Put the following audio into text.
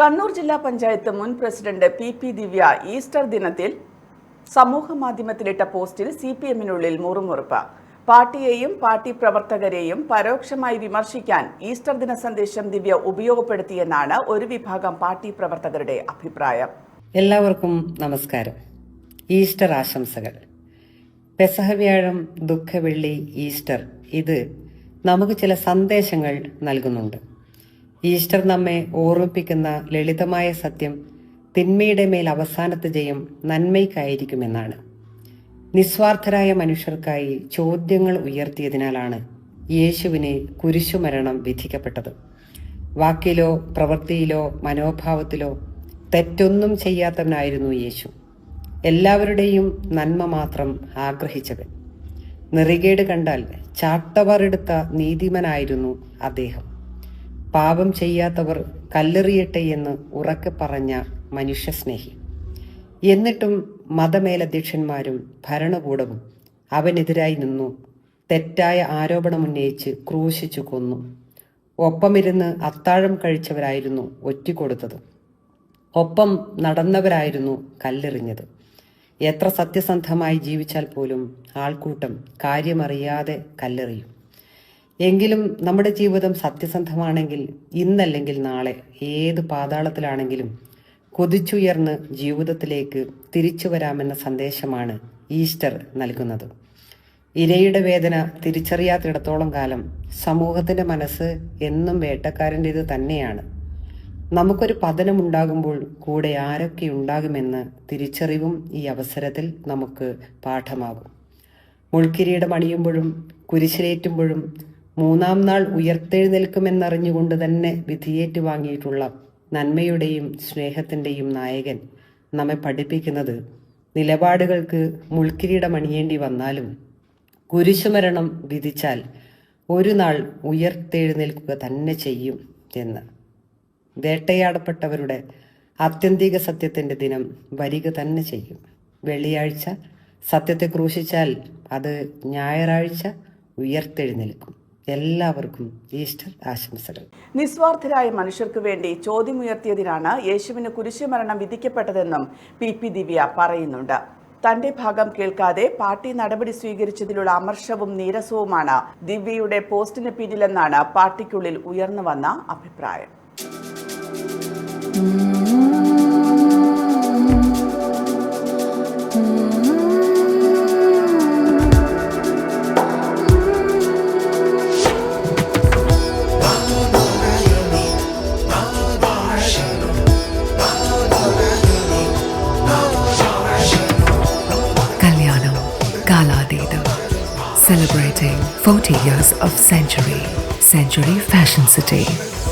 കണ്ണൂർ ജില്ലാ പഞ്ചായത്ത് മുൻ president P P Divya Easter ദിനത്തിൽ സമൂഹ മാധ്യമത്തിലിട്ട പോസ്റ്റിൽ സി പി എമ്മിനുള്ളിൽ മുറുമുറുപ്പ്. പാർട്ടിയെയും പാർട്ടി പ്രവർത്തകരെയും പരോക്ഷമായി വിമർശിക്കാൻ ഈസ്റ്റർ ദിന സന്ദേശം ദിവ്യ ഉപയോഗപ്പെടുത്തിയെന്നാണ് ഒരു വിഭാഗം പാർട്ടി പ്രവർത്തകരുടെ അഭിപ്രായം. എല്ലാവർക്കും നമസ്കാരം. ഈസ്റ്റർ ആശംസകൾ. പെസഹ വ്യാഴം ദുഃഖവെള്ളി ഈസ്റ്റർ ഇത് നമുക്ക് ചില സന്ദേശങ്ങൾ നൽകുന്നുണ്ട്. ഈസ്റ്റർ നമ്മെ ഓർമ്മിപ്പിക്കുന്ന ലളിതമായ സത്യം തിന്മയുടെ മേൽ അവസാനത്തെ ജയം നന്മയ്ക്കായിരിക്കുമെന്നാണ്. നിസ്വാർത്ഥരായ മനുഷ്യർക്കായി ചോദ്യങ്ങൾ ഉയർത്തിയതിനാലാണ് യേശുവിന് കുരിശുമരണം വിധിക്കപ്പെട്ടത്. വാക്കിലോ പ്രവൃത്തിയിലോ മനോഭാവത്തിലോ തെറ്റൊന്നും ചെയ്യാത്തവനായിരുന്നു യേശു. എല്ലാവരുടെയും നന്മ മാത്രം ആഗ്രഹിച്ചവൻ. നെറികേട് കണ്ടാൽ ചാട്ടവറെടുത്ത നീതിമനായിരുന്നു അദ്ദേഹം. പാപം ചെയ്യാത്തവർ കല്ലെറിയട്ടെ എന്ന് ഉറക്കെ പറഞ്ഞ മനുഷ്യസ്നേഹി. എന്നിട്ടും മതമേലധ്യക്ഷന്മാരും ഭരണകൂടവും അവനെതിരായി നിന്നു. തെറ്റായ ആരോപണമുന്നയിച്ച് ക്രൂശിച്ചു കൊന്നു. ഒപ്പമിരുന്ന് അത്താഴം കഴിച്ചവരായിരുന്നു ഒറ്റിക്കൊടുത്തത്. ഒപ്പം നടന്നവരായിരുന്നു കല്ലെറിഞ്ഞത്. എത്ര സത്യസന്ധമായി ജീവിച്ചാൽ പോലും ആൾക്കൂട്ടം കാര്യമറിയാതെ കല്ലെറിയും. എങ്കിലും നമ്മുടെ ജീവിതം സത്യസന്ധമാണെങ്കിൽ ഇന്നല്ലെങ്കിൽ നാളെ ഏത് പാതാളത്തിലാണെങ്കിലും കൊതിച്ചുയർന്ന് ജീവിതത്തിലേക്ക് തിരിച്ചു വരാമെന്ന സന്ദേശമാണ് ഈസ്റ്റർ നൽകുന്നത്. ഇരയുടെ വേദന തിരിച്ചറിയാത്തിടത്തോളം കാലം സമൂഹത്തിന്റെ മനസ്സ് എന്നും വേട്ടക്കാരന്റേത് തന്നെയാണ്. നമുക്കൊരു പതനമുണ്ടാകുമ്പോൾ കൂടെ ആരൊക്കെ ഉണ്ടാകുമെന്ന് തിരിച്ചറിവും ഈ അവസരത്തിൽ നമുക്ക് പാഠമാകും. മുൾക്കിരീടം അണിയുമ്പോഴും കുരിശിലേറ്റുമ്പോഴും മൂന്നാം നാൾ ഉയർത്തെഴുന്നേൽക്കുമെന്നറിഞ്ഞുകൊണ്ട് തന്നെ വിധിയേറ്റ് വാങ്ങിയിട്ടുള്ള നന്മയുടെയും സ്നേഹത്തിന്റെയും നായകൻ നമ്മെ പഠിപ്പിക്കുന്നത് നിലപാടുകൾക്ക് മുൾക്കിരീടമണിയേണ്ടി വന്നാലും കുരിശുമരണം വിധിച്ചാൽ ഒരു നാൾ ഉയർത്തെഴുന്നേൽക്കുക തന്നെ ചെയ്യും എന്ന്. വേട്ടയാടപ്പെട്ടവരുടെ ആത്യന്തിക സത്യത്തിന്റെ ദിനം വരിക തന്നെ ചെയ്യും. വെള്ളിയാഴ്ച സത്യത്തെ ക്രൂശിച്ചാൽ അത് ഞായറാഴ്ച ഉയർത്തെഴുന്നേൽക്കും. എല്ലാവർക്കും ഈസ്റ്റർ ആശംസകൾ. നിസ്വാർത്ഥരായ മനുഷ്യർക്ക് വേണ്ടി ചോദ്യമുയർത്തിയതിനാണ് യേശുവിന് കുരിശുമരണം വിധിക്കപ്പെട്ടതെന്നും പി പി ദിവ്യ പറയുന്നുണ്ട്. തന്റെ ഭാഗം കേൾക്കാതെ പാർട്ടി നടപടി സ്വീകരിച്ചതിലുള്ള അമർഷവും നീരസവുമാണ് ദിവ്യയുടെ പോസ്റ്റിന് പിന്നിലെന്നാണ് പാർട്ടിക്കുള്ളിൽ ഉയർന്നു വന്ന അഭിപ്രായം. Celebrating 40 years of Century. Century Fashion City.